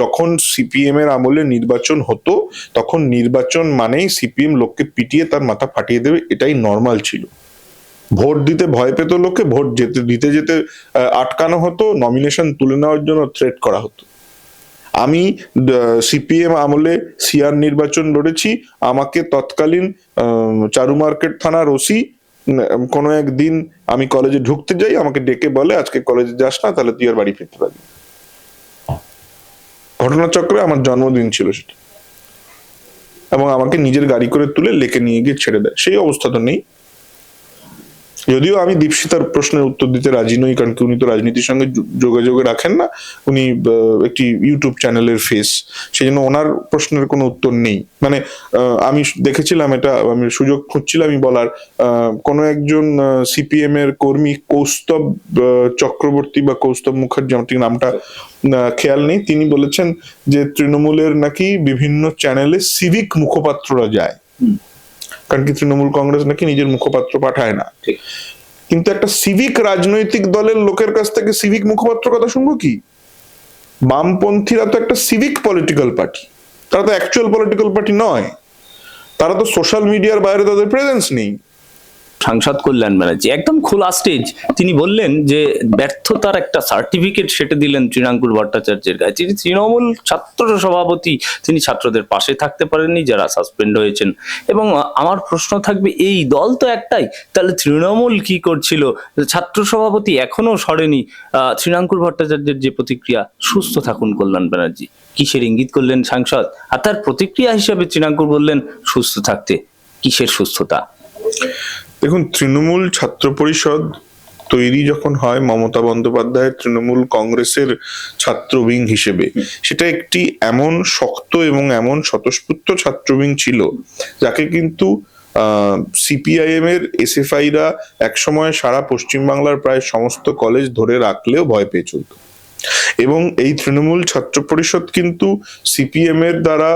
যখন সিপিএম এর আমলে নির্বাচন হতো, তখন নির্বাচন মানেই সিপিএম লোককে পিটিয়ে তার মাথা ফাটিয়ে দেবে, এটাই নর্মাল ছিল ভোট দিতে ভয় পেত লোকে ভোট যেতে, দিতে যেতে আটকানো হতো নমিনেশন তুলে নেওয়ার জন্য থ্রেট করা হতো আমি সিপিএম আমলে সিআর নির্বাচন লড়েছি, আমাকে তৎকালীন চারু মার্কেট থানার ওসি কোনো একদিন আমি কলেজে ঢুকতে যাই, আমাকে ডেকে বলে, আজকে কলেজে যাস না, তাহলে তুই আর বাড়ি ফিরতে পারবি। ঘটনাচক্রে আমার জন্মদিন ছিল সেটা। এবং আমাকে নিজের গাড়ি করে তুলে লেকে নিয়ে গিয়ে ছেড়ে দেয়। সেই অবস্থা তো নেই। যদিও আমি দীপশিতার প্রশ্নের উত্তর দিতে রাজি নই, কারণ কি উনি তো রাজনীতির সঙ্গে যোগাযোগে রাখেন না। উনি একটি ইউটিউব চ্যানেলের ফেস সেই জন্য ওনার প্রশ্নের কোনো উত্তর নেই। মানে আমি দেখেছিলাম এটা, আমি সুযোগ খুঁজছিলামই বলার। কোনো একজন সিপিএম এর কর্মী কৌস্তব চক্রবর্তী বা কৌস্তব মুখার্জি, আমার নামটা খেয়াল নেই, তিনি বলেছেন যে তৃণমূলের নাকি বিভিন্ন চ্যানেলে সিভিক মুখপাত্ররা যায়। কারণ কি তৃণমূল কংগ্রেস নাকি নিজের মুখপাত্র পাঠায় না। কিন্তু একটা সিভিক রাজনৈতিক দলের লোকের কাছ থেকে সিভিক মুখপাত্র কথা শুনব কি? বামপন্থীরা তো একটা সিভিক পলিটিক্যাল পার্টি তারা তো অ্যাকচুয়াল পলিটিক্যাল পার্টি নয়। তারা তো সোশ্যাল মিডিয়ার বাইরে তাদের প্রেজেন্স নেই। সাংসদ কল্যাণ ব্যানার্জি, একদম খোলা স্টেজ তিনি বললেন যে, ব্যর্থতার একটা সার্টিফিকেট সেটে দিলেন তৃণাঙ্কুর ভট্টাচার্যের গায়ে। তিনি তৃণমূল ছাত্র সভাপতি, তিনি ছাত্রদের পাশে থাকতে পারেননি, যারা সাসপেন্ড হয়েছেন। এবং আমার প্রশ্ন থাকবে, এই দল তো একটাই, তাহলে তৃণমূল কি করছিল? ছাত্র সভাপতি এখনও সরেনি। তৃণাঙ্কুর ভট্টাচার্যের যে প্রতিক্রিয়া, সুস্থ থাকুন কল্যাণ ব্যানার্জি। কিসের ইঙ্গিত করলেন সাংসদ? আর তার প্রতিক্রিয়া হিসাবে তৃণাঙ্কুর বললেন, সুস্থ থাকতে। কিসের সুস্থতা? দেখুন, তৃণমূল ছাত্র পরিষদ তৈরি যখন হয় মমতা বন্দ্যোপাধ্যায়ের তৃণমূল কংগ্রেসের ছাত্র উইং হিসেবে, সেটা একটি এমন শক্ত এবং এমন স্বতঃস্ফূর্ত ছাত্র উইং ছিল, যাকে কিন্তু সিপিআইএম এর এসএফআইরা একসময় সারা পশ্চিমবাংলার প্রায় সমস্ত কলেজ ধরে রাখলেও ভয় পেয়ে চলত। এবং এই তৃণমূল ছাত্র পরিষদ কিন্তু সিপিএম এর দ্বারা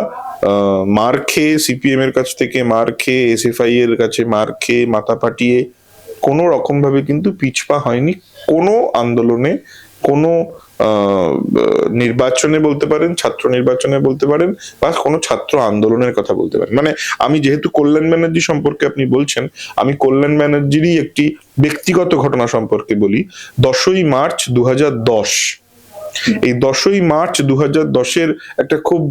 মার খেয়ে সিপিএম এর কাছ থেকে মার খেয়ে এসএফআই এর কাছে মার খেয়ে, মাথা পাটিয়ে কোনো রকম ভাবে কিন্তু পিছপা হয়নি। কোনো আন্দোলনে, কোনো নির্বাচনে বলতে পারেন, ছাত্র নির্বাচনে বলতে পারেন, বা কোনো ছাত্র আন্দোলনের কথা বলতে পারেন। মানে আমি যেহেতু কল্যাণ ব্যানার্জি সম্পর্কে আপনি বলছেন, আমি কল্যাণ ব্যানার্জিরই একটি ব্যক্তিগত ঘটনা সম্পর্কে বলি। দশই মার্চ দু দশ এই দশই মার্চ দু হাজার দশের একটা খুব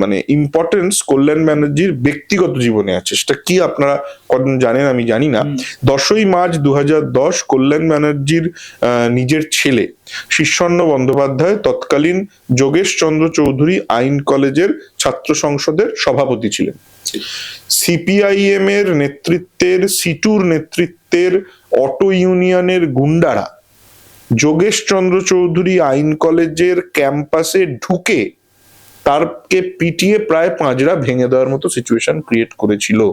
মানে ইম্পর্টেন্স কল্যাণ ব্যানার্জির ব্যক্তিগত জীবনে আছে। সেটা কি আপনারা কজন জানেন আমি জানি না। দশই মার্চ দু হাজার দশ কল্যাণ ব্যানার্জির নিজের ছেলে শীর্ষন্ন বন্দ্যোপাধ্যায় তৎকালীন যোগেশ চন্দ্র চৌধুরী আইন কলেজের ছাত্র সংসদের সভাপতি ছিলেন। সিপিআইএম এর নেতৃত্বের সিটুর নেতৃত্বের অটো ইউনিয়নের গুন্ডারা যোগেশ চন্দ্র চৌধুরী আইন কলেজের ক্যাম্পাসে ঢুকে তারকে পিটিয়ে প্রায় পাঁজরা ভেঙে দেওয়ার মতো সিচুয়েশন ক্রিয়েট করেছিল।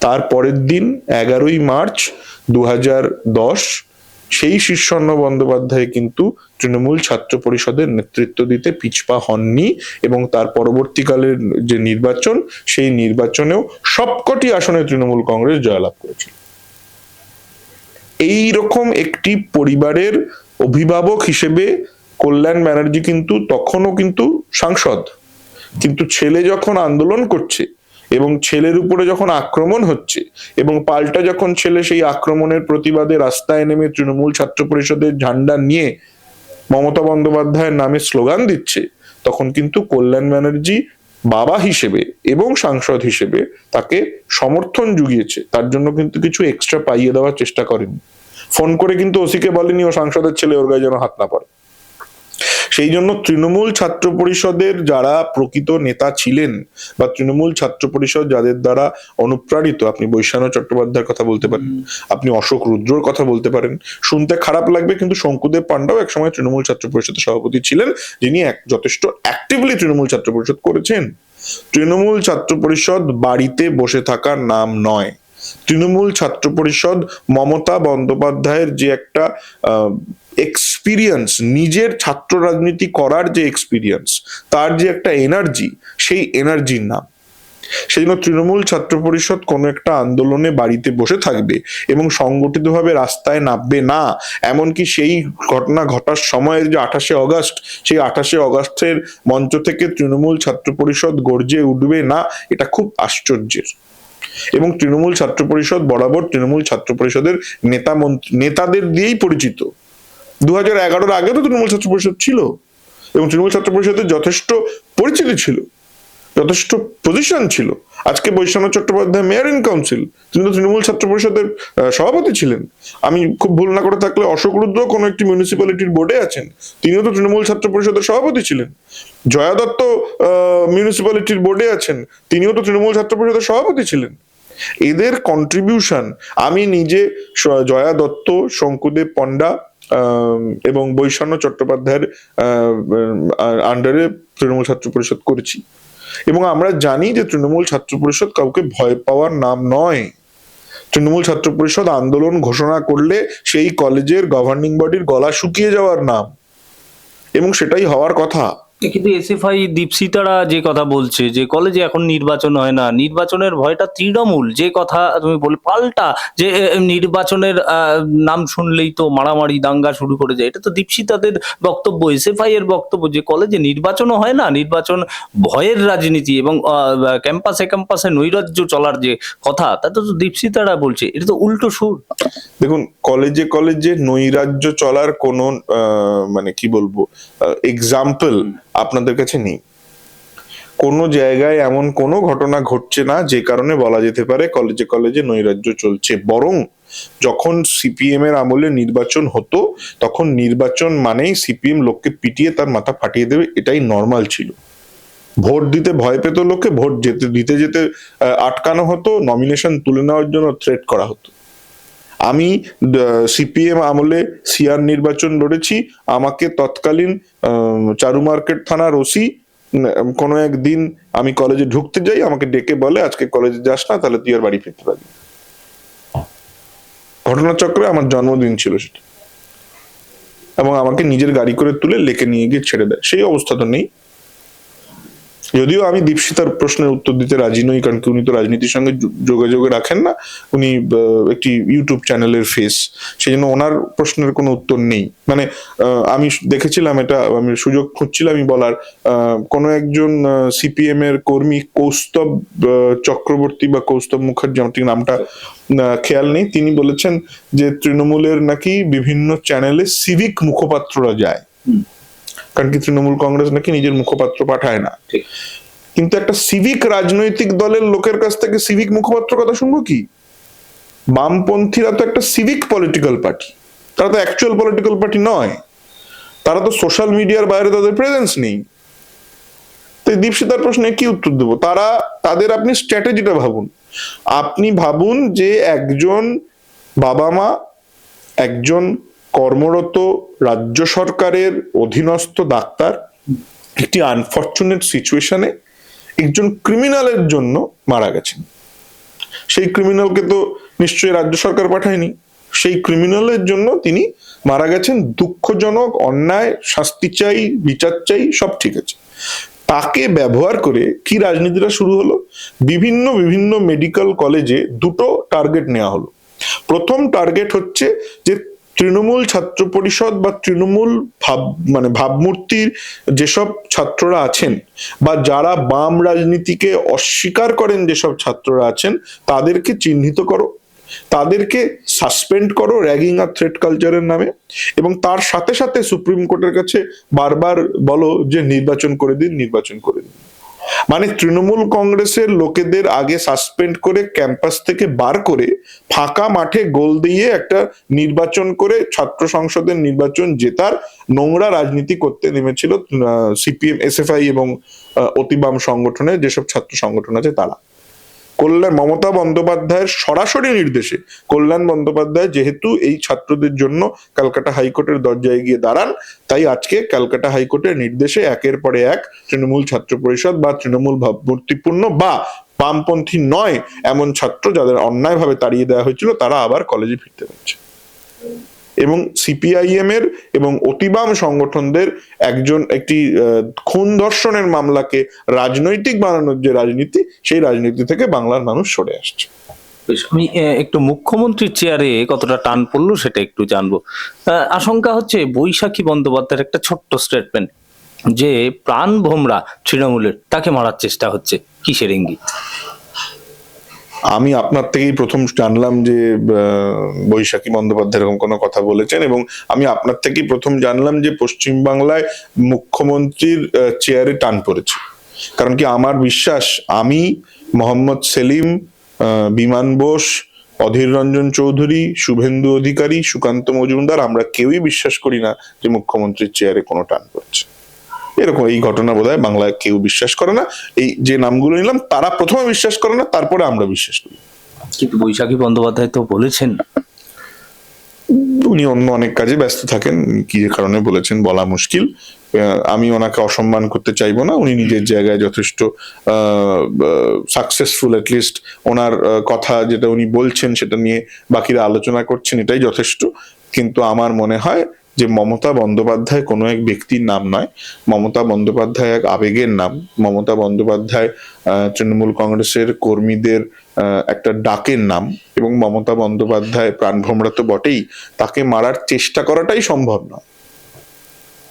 তার পরের দিন এগারোই মার্চ দু দশ সেই শীর্ষন্ন বন্দ্যোপাধ্যায় কিন্তু তৃণমূল ছাত্র পরিষদের নেতৃত্ব দিতে পিছপা হননি এবং তার পরবর্তীকালের যে নির্বাচন, সেই নির্বাচনেও সবকটি আসনে তৃণমূল কংগ্রেস জয়লাভ করেছিল। এই রকম একটি পরিবারের অভিভাবক হিসেবে কল্যাণ ব্যানার্জি কিন্তু তখনও কিন্তু সাংসদ। কিন্তু ছেলে যখন আন্দোলন করছে এবং ছেলের উপরে যখন আক্রমণ হচ্ছে এবং পাল্টা যখন ছেলে সেই আক্রমণের প্রতিবাদে রাস্তায় নেমে তৃণমূল ছাত্র পরিষদের ঝান্ডা নিয়ে মমতা বন্দ্যোপাধ্যায়ের নামে স্লোগান দিচ্ছে, তখন কিন্তু কল্যাণ ব্যানার্জি বাবা হিসেবে এবং সাংসদ হিসেবে তাকে সমর্থন জুগিয়েছে। তার জন্য কিন্তু কিছু এক্সট্রা পাইয়ে দেওয়ার চেষ্টা করেনি। ফোন করে কিন্তু ওসিকে বলেনি ও সাংসদের ছেলে, ওর গায়ে যেন হাত না পড়ে। সেই জন্য তৃণমূল ছাত্র পরিষদের যারা প্রকৃত নেতা ছিলেন বা তৃণমূল ছাত্র পরিষদ যাদের দ্বারা অনুপ্রাণিত আপনি বৈশানো চট্টোপাধ্যায়ের কথা বলতে পারেন আপনি অশোক রুদ্রর কথা বলতে পারেন শুনতে খারাপ লাগবে কিন্তু শঙ্কুদেব পান্ডাও একসময় তৃণমূল ছাত্র পরিষদের সভাপতি ছিলেন যিনি এক যথেষ্ট অ্যাক্টিভলি তৃণমূল ছাত্র পরিষদ করেছেন। তৃণমূল ছাত্র পরিষদ বাড়িতে বসে থাকার নাম নয়। তৃণমূল ছাত্র পরিষদ মমতা বন্দ্যোপাধ্যায়ের যে একটা এক্সপিরিয়েন্স নিজের ছাত্র রাজনীতি করার যে এক্সপিরিয়েন্স তার যে একটা এনার্জি সেই এনার্জির নাম। সেই জন্য তৃণমূল ছাত্র পরিষদ কোনো একটা আন্দোলনে বাড়িতে বসে থাকবে এবং সংগঠিতভাবে রাস্তায় নামবে না, এমনকি সেই ঘটনা ঘটার সময়ের যে আঠাশে অগস্ট, সেই আঠাশে অগস্টের মঞ্চ থেকে তৃণমূল ছাত্র পরিষদ গর্জে উঠবে না, এটা খুব আশ্চর্যের। এবং তৃণমূল ছাত্র পরিষদ বরাবর তৃণমূল ছাত্র পরিষদের নেতা নেতাদের দিয়েই পরিচিত। দু হাজার এগারোর আগে তো তৃণমূল ছাত্র পরিষদ ছিল এবং তৃণমূল ছাত্র পরিষদের যথেষ্ট পরিচিতি ছিল, যথেষ্ট পজিশন ছিল। আজকে বৈষ্ণব চট্টোপাধ্যায় মেয়র ইন কাউন্সিল তিনি তো তৃণমূল ছাত্র পরিষদের সভাপতি ছিলেন। আমি খুব ভুল না করে থাকলে অশোক রুদ্র কোনো একটি মিউনিসিপ্যালিটির বোর্ডে আছেন, তিনিও তো তৃণমূল ছাত্র পরিষদের সভাপতি ছিলেন। জয়া দত্ত মিউনিসিপ্যালিটির বোর্ডে আছেন, তিনিও তো তৃণমূল ছাত্র পরিষদের সভাপতি ছিলেন। এদের কন্ট্রিবিউশন আমি নিজে জয়া দত্ত, শঙ্কুদেব পণ্ডা এবং বৈষণ্য চট্টোপাধ্যায়ের আন্ডারে তৃণমূল ছাত্র পরিষদ করেছি। এবং আমরা জানি যে তৃণমূল ছাত্র পরিষদ কাউকে ভয় পাওয়ার নাম নয়। তৃণমূল ছাত্র পরিষদ আন্দোলন ঘোষণা করলে সেই কলেজের গভর্নিং বডির গলা শুকিয়ে যাওয়ার নাম। এবং সেটাই হওয়ার কথা। কিন্তু এসএফআই দীপসিতারা যে কথা বলছে, যে কলেজে এখন নির্বাচন হয় না, নির্বাচনের ভয়টা তৃণমূল, যে কথা তুমি বলে, পাল্টা, যে নির্বাচনের নাম শুনলেই তো মারামারি, দাঙ্গা শুরু করে যায় এটা তো দীপসিতাদের বক্তব্য, এসএফআই এর বক্তব্য যে কলেজে নির্বাচনও হয় না, নির্বাচন ভয়ের রাজনীতি এবং ক্যাম্পাসে ক্যাম্পাসে নৈরাজ্য চলার যে কথা, তা তো দীপসিতারা বলছে, এটা তো উল্টো সুর। দেখুন, কলেজে কলেজে নৈরাজ্য চলার কোনো মানে কি বলব এক্সাম্পল আপনাদের কাছে নেই। কোনো জায়গায় এমন কোনো ঘটনা ঘটছে না যে কারণে বলা যেতে পারে কলেজে কলেজে নৈরাজ্য চলছে। বরং যখন সিপিএম এর আমলে নির্বাচন হতো, তখন নির্বাচন মানেই সিপিএম লোককে পিটিয়ে তার মাথা ফাটিয়ে দেবে, এটাই নর্মাল ছিল। ভোট দিতে ভয় পেত লোকে ভোট যেতে, দিতে যেতে আটকানো হতো নমিনেশন তুলে নেওয়ার জন্য থ্রেট করা হতো। আমি সিপিএম আমলে সিআর নির্বাচন লড়েছি, আমাকে তৎকালীন চারু মার্কেট থানার ওসি কোনো একদিন আমি কলেজে ঢুকতে যাই, আমাকে ডেকে বলে, আজকে কলেজে যাস না, তাহলে তুই আর বাড়ি ফিরতে পারবি ঘটনাচক্রে আমার জন্মদিন ছিল সেটা। এবং আমাকে নিজের গাড়ি করে তুলে লেকে নিয়ে গিয়ে ছেড়ে দেয়। সেই অবস্থা তো নেই। যদিও আমি দীপশিতার প্রশ্নের উত্তর দিতে রাজি নই, কারণ কি উনি তো রাজনীতির সঙ্গে যোগাযোগে রাখেন না। উনি একটি ইউটিউব চ্যানেলের ফেস সেই জন্য ওনার প্রশ্নের কোনো উত্তর নেই। মানে আমি দেখেছিলাম এটা, আমি সুযোগ খুঁজছিলামই বলার। কোনো একজন সিপিএম এর কর্মী কৌস্তব চক্রবর্তী বা কৌস্তব মুখার্জি, আমার নামটা খেয়াল নেই, তিনি বলেছেন যে তৃণমূলের নাকি বিভিন্ন চ্যানেলে সিভিক মুখপাত্ররা যায়। কারণ কি তৃণমূল কংগ্রেস নাকি নিজের মুখপাত্র পাঠায় না। কিন্তু একটা সিভিক রাজনৈতিক দলের লোকের কাছ থেকে সিভিক মুখপাত্র কথা শুনব কি? বামপন্থীরা তো একটা সিভিক পলিটিক্যাল পার্টি তারা তো অ্যাকচুয়াল পলিটিক্যাল পার্টি নয়। তারা তো সোশ্যাল মিডিয়ার বাইরে তাদের প্রেজেন্স নেই। তো এই দীপশিতার প্রশ্নে কি উত্তর দেবো? তারা তাদের আপনি স্ট্র্যাটেজিটা ভাবুন। আপনি ভাবুন যে একজন বাবা মা একজন কর্মরত রাজ্য সরকারের অধীনস্থ ডাক্তার একটি আনফর্চুনেট সিচুয়েশনে একজন ক্রিমিনালের জন্য মারা গেছেন। সেই ক্রিমিনালকে তো নিশ্চয়ই রাজ্য সরকার পাঠায়নি। সেই ক্রিমিনালের জন্য তিনি মারা গেছেন। দুঃখজনক, অন্যায়, শাস্তি চাই, বিচার চাই, সব ঠিক আছে। তাকে ব্যবহার করে কি রাজনীতিটা শুরু হলো? বিভিন্ন বিভিন্ন মেডিকেল কলেজে দুটো টার্গেট নেওয়া হলো। প্রথম টার্গেট হচ্ছে যে তৃণমূল ছাত্র পরিষদ বা তৃণমূল ভাব মানে ভাবমূর্তির যেসব ছাত্ররা আছেন বা যারা বাম রাজনীতিকে অস্বীকার করেন যেসব ছাত্ররা আছেন, তাদেরকে চিহ্নিত করো। তাদেরকে সাসপেন্ড করো র্যাগিং আর থ্রেট কালচারের নামে এবং তার সাথে সাথে সুপ্রিম কোর্টের কাছে বারবার বলো যে নির্বাচন করে দিন, নির্বাচন করে দিন। মানে তৃণমূল কংগ্রেসের লোকেদের আগে সাসপেন্ড করে ক্যাম্পাস থেকে বার করে ফাঁকা মাঠে গোল দিয়ে একটা নির্বাচন করে ছাত্র সংসদের নির্বাচন জেতার নোংরা রাজনীতি করতে নেমেছিল সিপিএম, এসএফআই এবং অতিবাম সংগঠনের যেসব ছাত্র সংগঠন আছে তারা। কল্যাণ, মমতা বন্দ্যোপাধ্যায়ের সরাসরি নির্দেশে কল্যাণ বন্দ্যোপাধ্যায় যেহেতু এই ছাত্রদের জন্য ক্যালকাটা হাইকোর্টের দরজায় গিয়ে দাঁড়ান, তাই আজকে ক্যালকাটা হাইকোর্টের নির্দেশে একের পরে এক তৃণমূল ছাত্র পরিষদ বা তৃণমূল ভাবমূর্তিপূর্ণ বা বামপন্থী নয় এমন ছাত্র যাদের অন্যায়ভাবে তাড়িয়ে দেওয়া হয়েছিল, তারা আবার কলেজে ফিরতে পারছে। এবং সিপিআইএম এর এবং অতিবাম সংগঠনদের একজন, একটি খুন ধর্ষণের মামলাকে রাজনৈতিক বানানোর যে রাজনীতি, সেই রাজনীতি থেকে বাংলার মানুষ সরে আসছে। আমি একটু মুখ্যমন্ত্রীর চেয়ারে কতটা টান পড়ল সেটা একটু জানব। আশঙ্কা হচ্ছে বৈশাখী বন্দ্যোপাধ্যায়ের একটা ছোট্ট স্টেটমেন্ট যে প্রাণ ভোমরা তৃণমূলের, তাকে মারার চেষ্টা হচ্ছে, কিসের ইঙ্গিত? আমি আপনার থেকেই প্রথম জানলাম যে বৈশাখী বন্দ্যোপাধ্যায় এরকম কোনো কথা বলেছেন এবং আমি আপনার থেকেই প্রথম জানলাম যে পশ্চিমবাংলায় মুখ্যমন্ত্রীর চেয়ারে টান পড়েছে। কারণ কি আমার বিশ্বাস, আমি মোহাম্মদ সেলিম বিমান বোস, অধীর রঞ্জন চৌধুরী, শুভেন্দু অধিকারী, সুকান্ত মজুমদার, আমরা কেউই বিশ্বাস করি না যে মুখ্যমন্ত্রীর চেয়ারে কোনো টান পড়ছে। এরকম এই ঘটনা বোধহয় বাংলায় কেউ বিশ্বাস করে না। এই যে নামগুলো নিলাম তারা প্রথমে বিশ্বাস করে না তারপরে আমরা বিশ্বাস করি। কিন্তু বৈশাখী বন্দ্যোপাধ্যায় তো বলেছেন। উনি অন্য অনেক কাজে ব্যস্ত থাকেন কি যে কারণে বলেছেন বলা মুশকিল। আমি ওনাকে অসম্মান করতে চাইব না উনি নিজের জায়গায় যথেষ্ট সাকসেসফুল লিস্ট ওনার কথা যেটা উনি বলছেন সেটা নিয়ে বাকিরা আলোচনা করছেন এটাই যথেষ্ট। কিন্তু আমার মনে হয় যে মমতা বন্দ্যোপাধ্যায় কোনো এক ব্যক্তির নাম নয়। মমতা বন্দ্যোপাধ্যায় এক আবেগের নাম। মমতা বন্দ্যোপাধ্যায় তৃণমূল কংগ্রেসের কর্মীদের একটা ডাকের নাম এবং মমতা বন্দ্যোপাধ্যায় প্রাণভোমরা তো বটেই। তাকে মারার চেষ্টা করাটাই সম্ভব নয়।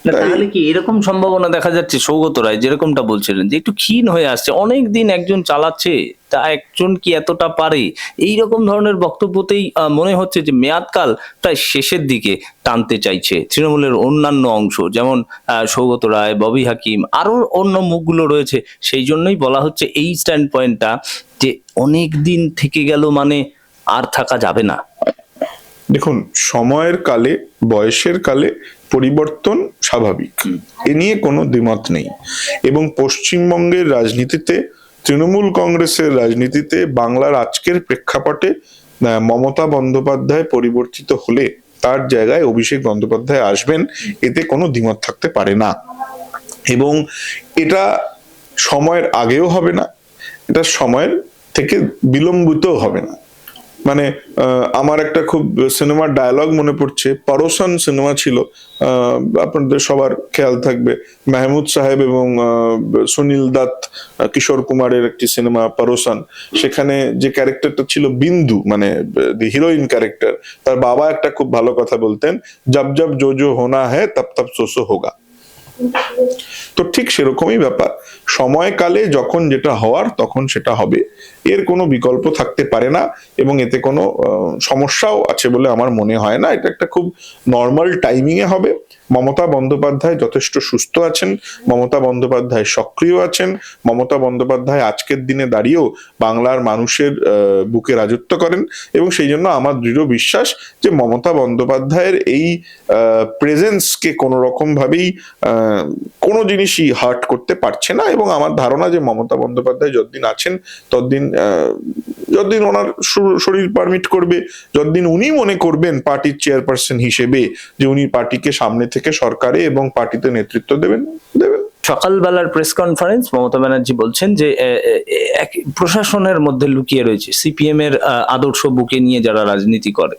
তাহলে কি এরকম সম্ভাবনা দেখা যাচ্ছে? সৌগত রায় যেরকমটা বলছিলেন যে একটু ক্ষীণ হয়ে আসছে। অনেক দিন একজন চালাচ্ছে তা একজন কি এতটা পারে? এই রকম ধরনের বক্তব্যতেই মনে হচ্ছে যে মেয়াদকাল প্রায় শেষের দিকে টানতে চাইছে তৃণমূলের অন্যান্য অংশ যেমন আহ, সৌগত রায় ববি হাকিম আরও অন্য মুখগুলো রয়েছে। সেই জন্যই বলা হচ্ছে এই স্ট্যান্ড পয়েন্টটা যে অনেক দিন থেকে গেল মানে আর থাকা যাবে না। দেখুন, সময়ের কালে, বয়সের কালে পরিবর্তন স্বাভাবিক। এ নিয়ে কোনো দ্বিমত নেই। এবং পশ্চিমবঙ্গের রাজনীতিতে, তৃণমূল কংগ্রেসের রাজনীতিতে বাংলার আজকের প্রেক্ষাপটে মমতা বন্দ্যোপাধ্যায় পরিবর্তিত হলে তার জায়গায় অভিষেক বন্দ্যোপাধ্যায় আসবেন, এতে কোনো দ্বিমত থাকতে পারে না। এবং এটা সময়ের আগেও হবে না, এটা সময়ের থেকে বিলম্বিতও হবে না। মানে আমার একটা খুব সিনেমার ডায়লগ মনে পড়ছে। পরোসান সিনেমা ছিল। আপনাদের সবার খেয়াল থাকবে। মেহমুদ সাহেব এবং সুনীল আহ, কিশোর কুমারের একটি সিনেমা পরোসান সেখানে যে ক্যারেক্টারটা ছিল বিন্দু মানে দি হিরোইন ক্যারেক্টার তার বাবা একটা খুব ভালো কথা বলতেন জব জব জো জো হোনা হ্যায় তব তব সোসো হোগা। তো ঠিক সেরকমই ব্যাপার। সময়কালে যখন যেটা হওয়ার তখন সেটা হবে। এর কোনো বিকল্প থাকতে পারে না এবং এতে কোনো সমস্যাও আছে বলে আমার মনে হয় না। এটা একটা খুব নর্মাল টাইমিং এ হবে। মমতা বন্দ্যোপাধ্যায় যথেষ্ট সুস্থ আছেন, মমতা বন্দ্যোপাধ্যায় সক্রিয় আছেন, মমতা বন্দ্যোপাধ্যায় আজকের দিনে দাঁড়িয়েও বাংলার মানুষের বুকে রাজত্ব করেন এবং সেই জন্য আমার দৃঢ় বিশ্বাস যে মমতা বন্দ্যোপাধ্যায়ের এই প্রেজেন্সকে কোনো রকম ভাবেই কোনো জিনিসই হার্ট করতে পারছে না এবং আমার ধারণা যে মমতা বন্দ্যোপাধ্যায় যতদিন আছেন, ততদিন যতদিন ওনার শর- শরীর পারমিট করবে, যতদিন উনি মনে করবেন পার্টির চেয়ারপারসন হিসেবে যে উনি পার্টিকে সামনে থেকে সরকারে এবং পার্টিতে নেতৃত্ব দেবেন দেবেন। সকালবেলার প্রেস কনফারেন্স মমতা ব্যানার্জি বলছেন যে এক প্রশাসনের মধ্যে লুকিয়ে রয়েছে। সিপিএম এর আদর্শ বুকে নিয়ে যারা রাজনীতি করে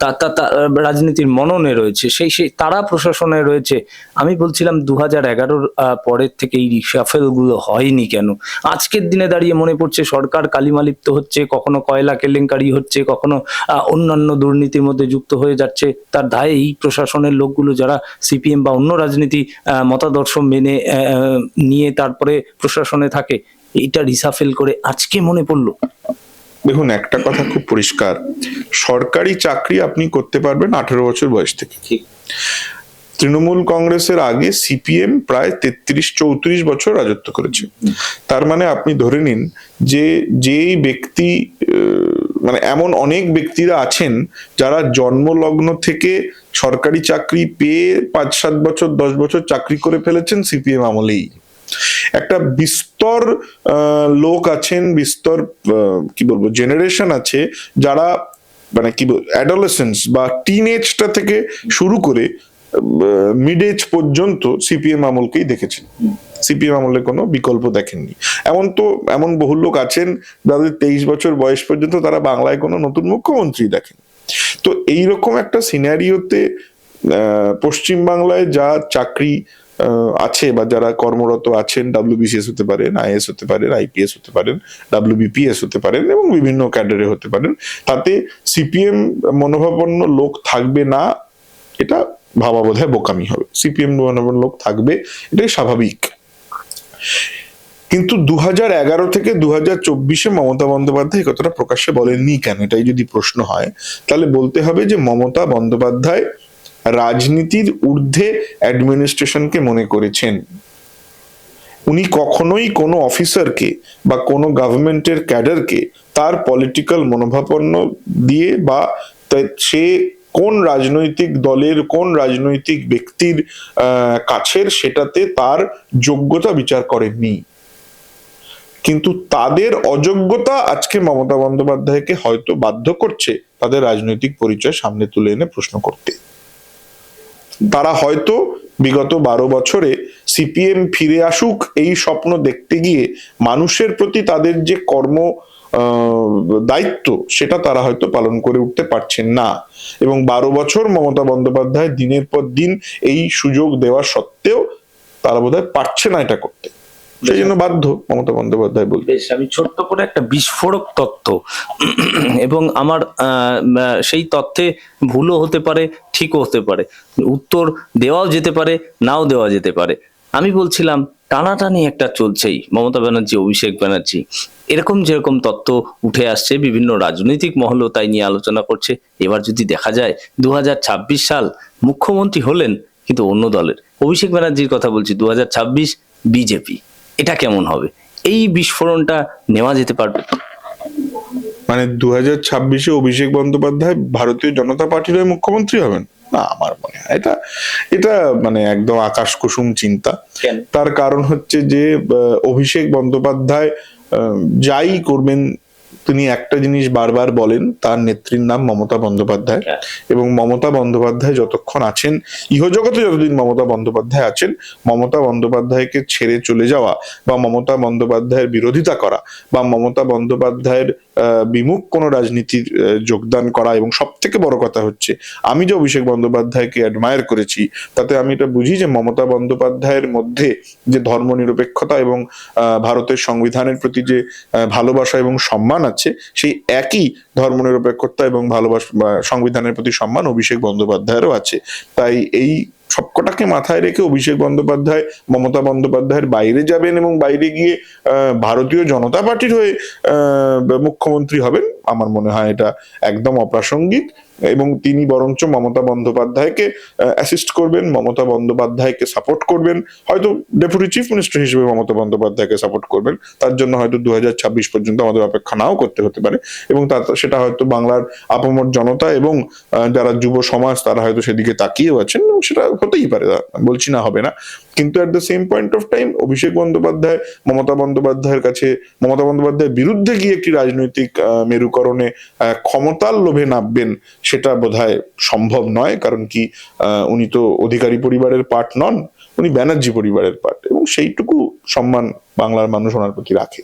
তা তা রাজনীতির মননে রয়েছে। সেই সেই তারা প্রশাসনে রয়েছে। আমি বলছিলাম দু হাজার এগারোর পরের থেকে এই রিসাফেলগুলো হয়নি কেন? আজকের দিনে দাঁড়িয়ে মনে পড়ছে সরকার কালিমালিপ্ত হচ্ছে, কখনো কয়লা কেলেঙ্কারি হচ্ছে, কখনো অন্যান্য দুর্নীতির মধ্যে যুক্ত হয়ে যাচ্ছে। তার দায়ে এই প্রশাসনের লোকগুলো যারা সিপিএম বা অন্য রাজনীতি মতাদর্শ মেনে নিয়ে তারপরে প্রশাসনে থাকে এইটা রিসাফেল করে আজকে মনে পড়ল। দেখুন একটা কথা খুব পরিষ্কার। সরকারি চাকরি আপনি করতে পারবেন আঠারো বছর বয়স থেকে। তৃণমূল কংগ্রেসের আগে সিপিএম প্রায় তেত্রিশ চৌত্রিশ বছর রাজত্ব করেছে। তার মানে আপনি ধরে নিন যে যেই ব্যক্তি মানে এমন অনেক ব্যক্তিরা আছেন যারা জন্মলগ্ন থেকে সরকারি চাকরি পেয়ে পাঁচ, সাত বছর, দশ বছর চাকরি করে ফেলেছেন সিপিএম আমলেই। একটা বিস্তর লোক আছেন, বিস্তর কি বলব জেনারেশন আছে যারা মানে কি অ্যাডোলেসেন্স বা টিনেজটা থেকে শুরু করে মিড এজ পর্যন্ত সিপিএম আমলকেই দেখেছেন। সিপিএম আমলে কোনো বিকল্প দেখেননি। এমন তো, এমন বহু লোক আছেন যাদের তেইশ বছর বয়স পর্যন্ত তারা বাংলায় কোনো নতুন মুখ্যমন্ত্রী দেখেন তো এইরকম একটা সিনারিওতে পশ্চিম বাংলায় যা চাকরি আছে বা যারা কর্মরত আছেন, ডাব্লিউবিসিএস হতে পারেন আইএস হতে পারেন, আইপিএস হতে পারেন, ডাব্লিউবিপিএস হতে পারেন এবং বিভিন্ন ক্যাডারে হতে পারেন, তাতে সিপিএম মনোভাবাপন্ন লোক থাকবে না, এটা ভাবা বোধ হয় বোকামি হবে। সিপিএম মনোভাবাপন্ন লোক থাকবে, এটাই স্বাভাবিক। কিন্তু দু এগারো থেকে দু হাজার চব্বিশে মমতা বন্দ্যোপাধ্যায় কথাটা প্রকাশ্যে বলেননি কেন? এটাই যদি প্রশ্ন হয়, তাহলে বলতে হবে যে মমতা বন্দ্যোপাধ্যায় রাজনীতির ঊর্ধ্বে অ্যাডমিনিস্ট্রেশনকে মনে করেছেন। উনি কখনোই কোনো অফিসারকে বা কোনো গভর্নমেন্টের ক্যাডারকে তার পলিটিক্যাল মনোভাবন্ন দিয়ে বা সে কোন রাজনৈতিক দলের, কোন রাজনৈতিক ব্যক্তির কাছের সেটাতে তার যোগ্যতা বিচার করেননি। কিন্তু তাদের অযোগ্যতা আজকে মমতা বন্দ্যোপাধ্যায়কে হয়তো বাধ্য করছে তাদের রাজনৈতিক পরিচয় সামনে তুলে এনে প্রশ্ন করতে। তারা হয়তো বিগত বারো বছরে সিপিএম ফিরে আসুক, এই স্বপ্ন দেখতে গিয়ে মানুষের প্রতি তাদের যে কর্ম দায়িত্ব, সেটা তারা হয়তো পালন করে উঠতে পারছেন না। এবং বারো বছর মমতা বন্দ্যোপাধ্যায় দিনের পর দিন এই সুযোগ দেওয়া সত্ত্বেও তারা বোধহয় পারছে না এটা করতে। সেই জন্য বাধ্য মমতা বন্দ্যোপাধ্যায় বলতে। আমি ছোট্ট করে একটা বিস্ফোরক তথ্য এবং আমার সেই তথ্যে ভুলও হতে পারে, ঠিকও হতে পারে। উত্তর দেওয়াও যেতে পারে, নাও দেওয়া যেতে পারে। আমি বলছিলাম, টানাটানি একটা চলছেই। মমতা ব্যানার্জি, অভিষেক ব্যানার্জি, এরকম যেরকম তত্ত্ব উঠে আসছে, বিভিন্ন রাজনৈতিক মহলও তাই নিয়ে আলোচনা করছে। এবার যদি দেখা যায় দু হাজার ছাব্বিশ সাল মুখ্যমন্ত্রী হলেন কিন্তু অন্য দলের। অভিষেক ব্যানার্জির কথা বলছি দু হাজার ছাব্বিশ বিজেপি। এটা কেমন হবে? এই বিস্ফোরণটা নেওয়া যেতে পারবে? মানে দু হাজার ছাব্বিশে অভিষেক বন্দ্যোপাধ্যায় ভারতীয় জনতা পার্টির মুখ্যমন্ত্রী হবেন? না আমার মনে হয়। এটা এটা মানে একদম আকাশ কুসুম চিন্তা তার কারণ হচ্ছে যে অভিষেক বন্দ্যোপাধ্যায় যাই করবেন তিনি একটা জিনিস বারবার বলেন তার নেত্রীর নাম মমতা বন্দ্যোপাধ্যায়। হ্যাঁ। এবং মমতা বন্দ্যোপাধ্যায় যতক্ষণ আছেন ইহজগতে যতদিন মমতা বন্দ্যোপাধ্যায় আছেন মমতা বন্দ্যোপাধ্যায়কে ছেড়ে চলে যাওয়া বা মমতা বন্দ্যোপাধ্যায়ের বিরোধিতা করা বা মমতা বন্দ্যোপাধ্যায়ের বিমুখ কোনো রাজনীতির যোগদান করা এবং সব থেকে বড় কথা হচ্ছে, আমি যে অভিষেক বন্দ্যোপাধ্যায়কে অ্যাডমায়ার করেছি, তাতে আমি এটা বুঝি যে মমতা বন্দ্যোপাধ্যায়ের মধ্যে যে ধর্মনিরপেক্ষতা এবং ভারতের সংবিধানের প্রতি যে ভালোবাসা এবং সম্মান আছে, সেই একই ধর্মনিরপেক্ষতা এবং ভালোবাসা সংবিধানের প্রতি সম্মান অভিষেক বন্দ্যোপাধ্যায়েরও আছে। তাই এই সবকটাকে মাথায় রেখে অভিষেক বন্দ্যোপাধ্যায়, মমতা বন্দ্যোপাধ্যায়ের বাইরে যাবেন এবং বাইরে গিয়ে ভারতীয় জনতা পার্টির হয়ে মুখ্যমন্ত্রী হবেন, আমার মনে হয় এটা একদম অপ্রাসঙ্গিক। এবং তিনি বরঞ্চ মমতা বন্দ্যোপাধ্যায়কে অ্যাসিস্ট করবেন, মমতা বন্দ্যোপাধ্যায়কে সাপোর্ট করবেন। হয়তো ডেপুটি চিফ মিনিস্টার হিসেবে মমতা বন্দ্যোপাধ্যায়কে সাপোর্ট করবেন। তার জন্য হয়তো দুহাজার ছাব্বিশ পর্যন্ত আমাদের অপেক্ষা নাও করতে হতে পারে। এবং তা, সেটা হয়তো বাংলার আপামর জনতা এবং যারা যুব সমাজ, তারা হয়তো সেদিকে তাকিয়েও আছেন এবং সেটা হতেই পারে। বলছি না হবে না। কিন্তু at the same point of time Abhishek Bandyopadhyay, Mamata বন্দ্যোপাধ্যায়ের কাছে, মমতা বন্দ্যোপাধ্যায়ের বিরুদ্ধে গিয়ে একটি রাজনৈতিক মেরুকরণে ক্ষমতার লোভে নামবেন সেটা বোধহয় সম্ভব নয়, কারণ কি উনি তো অধিকারী পরিবারের পার্ট নন, উনি ব্যানার্জি পরিবারের পার্ট এবং সেইটুকু সম্মান বাংলার মানুষ ওনার প্রতি রাখে।